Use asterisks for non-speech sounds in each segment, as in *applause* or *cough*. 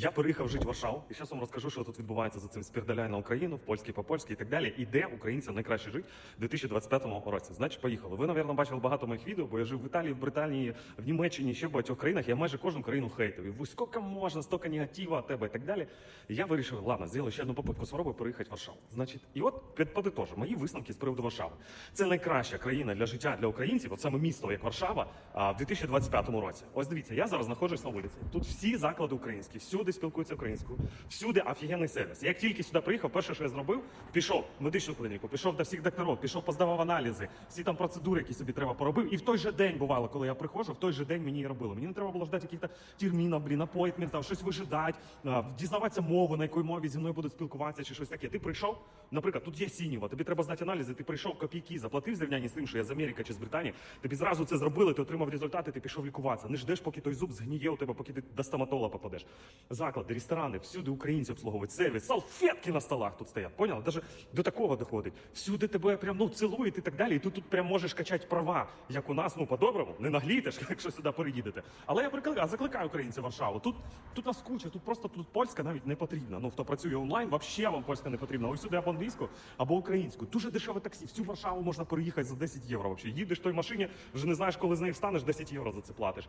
Я переїхав жити в Варшаву, і зараз вам розкажу, що тут відбувається за цим спірдаляй на Україну, в польський по польськи і так далі. І де українцям найкраще жити в 2025 році. Значить, поїхали. Ви, напевно, бачили багато моїх відео, бо я жив в Італії, в Британії, в Німеччині, ще в багатьох країнах. Я майже кожну країну хейтив. І скільки можна, стільки негатива тебе і так далі. І я вирішив, ладно, зробив ще одну попитку спробую переїхати в Варшаву. Значить, і от під- подитожу, мої висновки з приводу Варшави. Це найкраща країна для життя для українців, от саме місто, як Варшава, в 2025 році. Ось дивіться, я зараз знаходжусь на вулиці. Тут всі заклади українські, всюди спілкуються українською, всюди офігенний сервіс. Як тільки сюди приїхав, перше, що я зробив, пішов в медичну клініку, пішов до всіх докторів, пішов поздавав аналізи, всі там процедури, які собі треба поробив. І в той же день бувало, коли я приходжу, в той же день мені і робили. Мені не треба було ждати яких-то термінів, блін, апойтмент, там щось вижидати, дізнаватися мову, на якій мові зі мною будуть спілкуватися, чи щось таке. Ти прийшов, наприклад, тут є сінєва, тобі треба здати аналізи, ти прийшов копійки, заплатив зрівнянні з тим, що я з Америки чи з Британії. Тобі зразу це зробили, ти отримав результати, ти пішов лікуватися. Не ждеш, поки той зуб згніє у тебе, поки ти до стоматолога попадеш. Заклади, ресторани, всюди українці обслуговують сервіс, салфетки на столах тут стоять. Поняв? Даже до такого доходить. Всюди тебе прям ну цілують і так далі. І ти тут прям можеш качати права, як у нас, ну по-доброму, не наглітеш, *laughs* якщо сюди переїдете. Але я прикликаю, закликаю українців Варшаву. Тут тут нас куча, тут просто тут польська навіть не потрібна. Ну хто працює онлайн, взагалі вам польська не потрібна. Ось сюди або англійську, або українську. Дуже дешеве таксі. Всю Варшаву можна переїхати за 10 євро. Взагалі. Їдеш той машині, вже не знаєш, коли з неї встанеш, 10 євро за це платиш.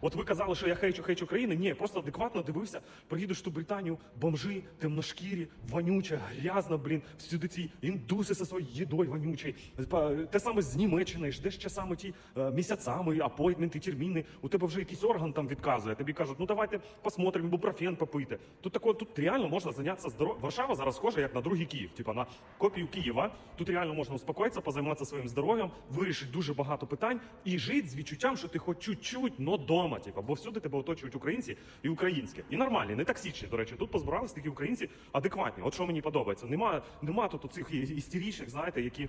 От ви казали, що я хейчу хейчу країни. Ні, просто адекватно дивився. Приїдеш ту Британію, бомжи, темношкірі, вонюче, грязно, блін, всюди ці індуси зі своєю їдою вонючою. Те саме з Німеччини, ждеш часами ті е, місяцями, апойтменти, терміни. У тебе вже якийсь орган там відказує. Тобі кажуть, ну давайте посмотримо, ібупрофен попийте. Тут такого, тут реально можна зайнятися здоров'ям. Варшава зараз схожа як на другий Київ, типа на копію Києва. Тут реально можна успокоїтися, позайматися своїм здоров'ям, вирішити дуже багато питань і жити з відчуттям, що ти хоч чуть-чуть, но дома, типа, бо всюди тебе оточують українці і українське. І нормальні, не таксічні, до речі. Тут позбирались такі українці адекватні. От що мені подобається. Нема, нема тут цих істеричних, знаєте, які.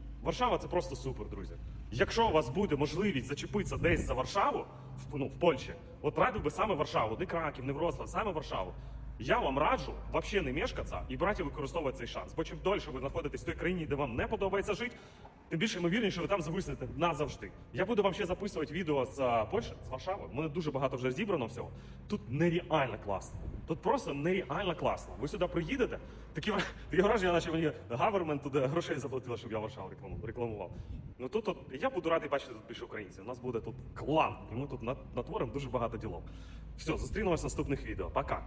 Варшава це просто супер, друзі. Якщо у вас буде можливість зачепитися десь за Варшаву, в, ну, в Польщі, от радив би саме Варшаву, не Краків, не Вроцлав, саме Варшаву. Я вам раджу взагалі не мешкатися і брати використовувати цей шанс. Бо чим дольше ви знаходитесь в той країні, де вам не подобається жити, тим більше ймовірніше ви там зависнете назавжди. Я буду вам ще записувати відео з а, Польщі, з Варшави. Мене дуже багато вже зібрано всього. Тут нереально класно. Тут просто нереально класно. Ви сюди приїдете, такі, вра- враження, наче мені гавермент туди грошей заплатила, щоб я Варшаву рекламу- рекламував. Ну тут, от, я буду радий бачити тут більше українців. У нас буде тут клан, і ми тут нат- натворимо дуже багато ділок. Все, зустрінемось в наступних відео. Пока.